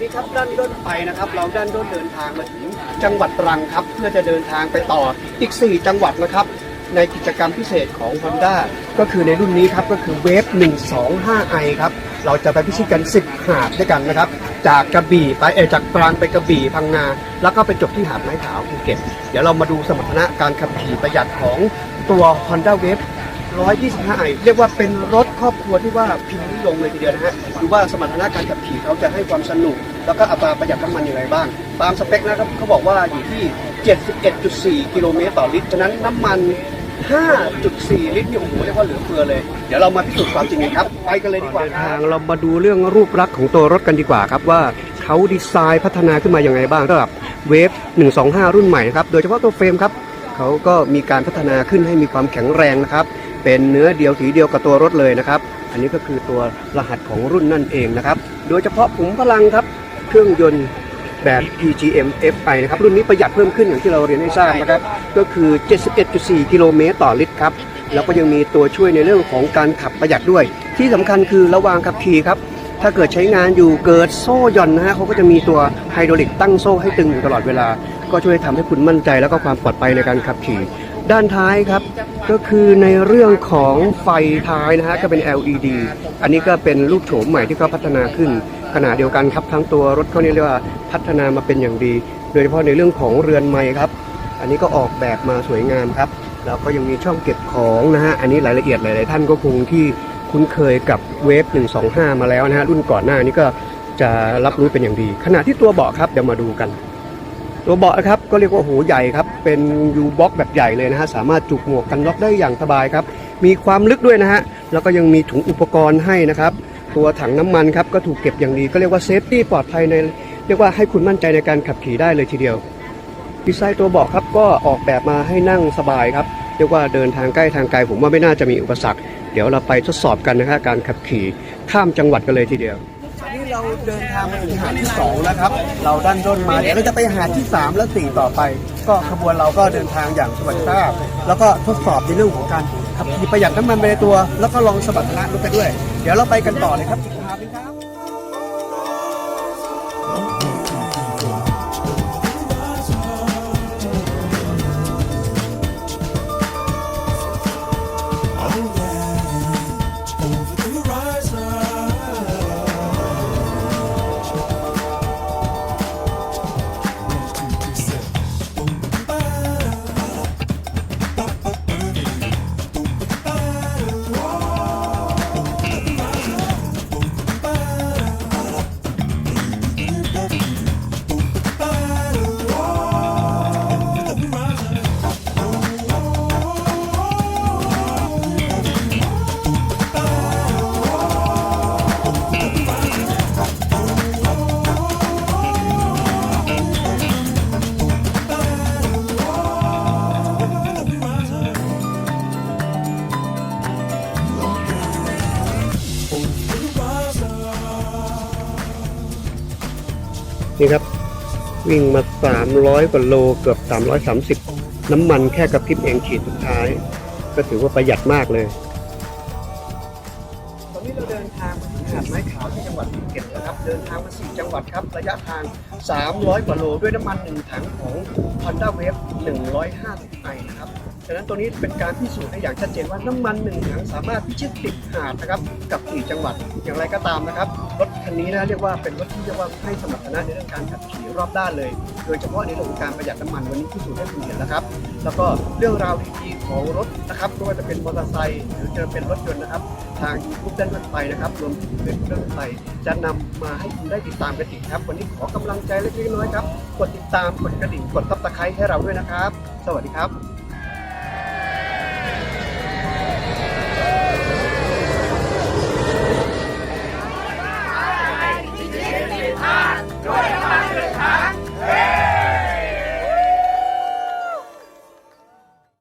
นี่ครับด้านรถไปนะครับ เราด้านด้นเดินทางมาถึงจังหวัดตรังครับ เพื่อจะเดินทางไปต่ออีก 4 จังหวัดนะครับ ในกิจกรรมพิเศษของ Honda ก็คือในรุ่นนี้ครับก็คือเวฟ 125i ครับเราจะไปพิชิตกัน 10 หาดด้วยกันนะครับ จากกระบี่ไปเออจากตรังไปกระบี่พังงาแล้วก็ไปจบที่หาดไม้ขาวภูเก็ตเดี๋ยวเรามาดูสมรรถนะการขับขี่ประหยัดของตัว Honda Wave 125ไอเรียกว่าเป็นรถครอบครัวที่ว่าพิมพ์นิยมเลยทีเดียวนะฮะดูว่าสมรรถนะการขับขี่เขาจะให้ความสนุก แล้วก็อัตราประหยัดน้ำมันอย่างไรบ้าง ตามสเปคนะครับเขาบอกว่าอยู่ที่ 71.4 กิโลเมตรต่อลิตร ฉะนั้นน้ำมัน 5.4 ลิตรเนี่ยโอ้โหเรียกว่าเหลือเฟือเลย เดี๋ยวเรามาพิสูจน์ความจริงกันครับ ไปกันเลยดีกว่าทางเรามาดูเรื่องรูปลักษณ์ของตัวรถกันดีกว่าครับว่าเขาดีไซน์พัฒนาขึ้นมาอย่างไรบ้างสำหรับเวฟ 125 รุ่นใหม่ครับ โดยเฉพาะตัวเฟรมครับเขาก็มีการพัฒนาขึ้นให้มีความแข็งแรงนะครับ เป็นเนื้อเดียวสีเดียวกับตัวรถเลยนะครับ อันนี้ก็คือตัวรหัสของรุ่นนั่นเองนะครับ โดยเฉพาะขุมพลังครับ เครื่องยนต์แบบ PGM FI นะครับ รุ่นนี้ประหยัดเพิ่มขึ้นอย่างที่เราเรียนให้ทราบนะครับ ก็คือ 71.4 กิโลเมตรต่อลิตรครับ แล้วก็ยังมีตัวช่วยในเรื่องของการขับประหยัดด้วย ที่สำคัญคือระหว่างขับขี่ครับ ถ้าเกิดใช้งานอยู่เกิดโซ่หย่อนนะฮะเขาก็จะมีตัวไฮดรอลิกตั้งโซ่ให้ตึงอยู่ตลอดเวลา ก็ช่วยทำให้คุณมั่นใจแล้วก็ความปลอดภัยในการขับขี่ด้านท้ายครับก็คือในเรื่องของไฟท้ายนะฮะก็เป็น LED อันนี้ก็เป็นรูปโฉมใหม่ที่เขาพัฒนาขึ้น ขณะเดียวกันครับทั้งตัวรถเขาเนี่ยเรียกว่าพัฒนามาเป็นอย่างดี โดยเฉพาะในเรื่องของเรือนไม้ครับ อันนี้ก็ออกแบบมาสวยงามครับแล้วก็ยังมีช่องเก็บของนะฮะอันนี้รายละเอียดหลาย ๆ ท่านก็คงที่คุ้นเคยกับเวฟ125 มาแล้วนะฮะรุ่นก่อนหน้านี้ก็จะรับรู้เป็นอย่างดี ขณะที่ตัวเบาะครับเดี๋ยวมาดูกัน ตัวเบาะนะครับก็เรียกว่าโอ้โหใหญ่ครับ เป็นยูบ็อกแบบใหญ่เลยนะฮะสามารถจุกหมวกกันน็อกได้อย่างสบายครับ มีความลึกด้วยนะฮะแล้วก็ยังมีถุงอุปกรณ์ให้นะครับ ตัวถังน้ำมันครับก็ถูกเก็บอย่างดีก็เรียกว่าเซฟตี้ปลอดภัยในเรียกว่าให้คุณมั่นใจในการขับขี่ได้เลยทีเดียวดีไซน์ตัวเบาะครับก็ออกแบบมาให้นั่งสบายครับเรียกว่าเดินทางใกล้ทางไกลผมว่าไม่น่าจะมีอุปสรรค เดี๋ยวเราไปทดสอบกันนะครับการขับขี่ข้ามจังหวัดกันเลยทีเดียวนี่เราเดินทางมาถึงหาดที่2แล้วครับ เราดันด้นมาเดี๋ยวเราจะไปหาดที่ 3 และ 4 ต่อไป ก็ขบวนเราก็เดินทางอย่างสวัสดิภาพ แล้วก็ทดสอบในเรื่องของการ ขับขี่ประหยัดน้ำมันไปในตัว แล้วก็ลองสมรรถนะรถไปด้วย เดี๋ยวเราไปกันต่อเลยครับจิกพาไปครับ นี่ครับ วิ่งมา 300กว่าโลเกือบ 330 น้ำมันแค่กระพริบเองขีดสุดท้าย ก็ถือว่าประหยัดมากเลย ตอนนี้เราเดินทางมาถึงหาดไม้ขาวที่จังหวัดภูเก็ตนะครับ เดินทางมา4จังหวัดครับ ระยะทาง 300 กว่าโล ด้วยน้ำมัน 1 ถังของ Honda Wave 150 i นะครับะนั้นตัวนี้เป็นการพิสูจน์ได้อย่างชัดเจนว่าน้ำมัน1ถังสามารถพิชิตติดหาดนะครับกับ4จังหวัดอย่างไรก็ตามนะครับรถคันนี้นะเรียกว่าเป็นรถที่เรียกว่าให้สมรรถนะในเรื่องการขับขี่รอบด้านเลย โดยเฉพาะในเรื่องของการประหยัดน้ำมันวันนี้พิสูจน์ให้คุณเห็นแล้วครับ แล้วก็เรื่องราวดีๆของรถนะครับไม่ว่าจะเป็นมอเตอร์ไซค์หรือจะเป็นรถยนต์นะครับ ทางยูทูบด้านรถไฟนะครับรวมถึงเรื่องรถไฟจะนำมาให้คุณได้ติดตามกันอีกครับ วันนี้ขอกำลังใจเล็กๆน้อยๆครับกดติดตามกดกระดิ่งกดซับสไครต์ให้เราด้วยนะครับ สวัสดีครับ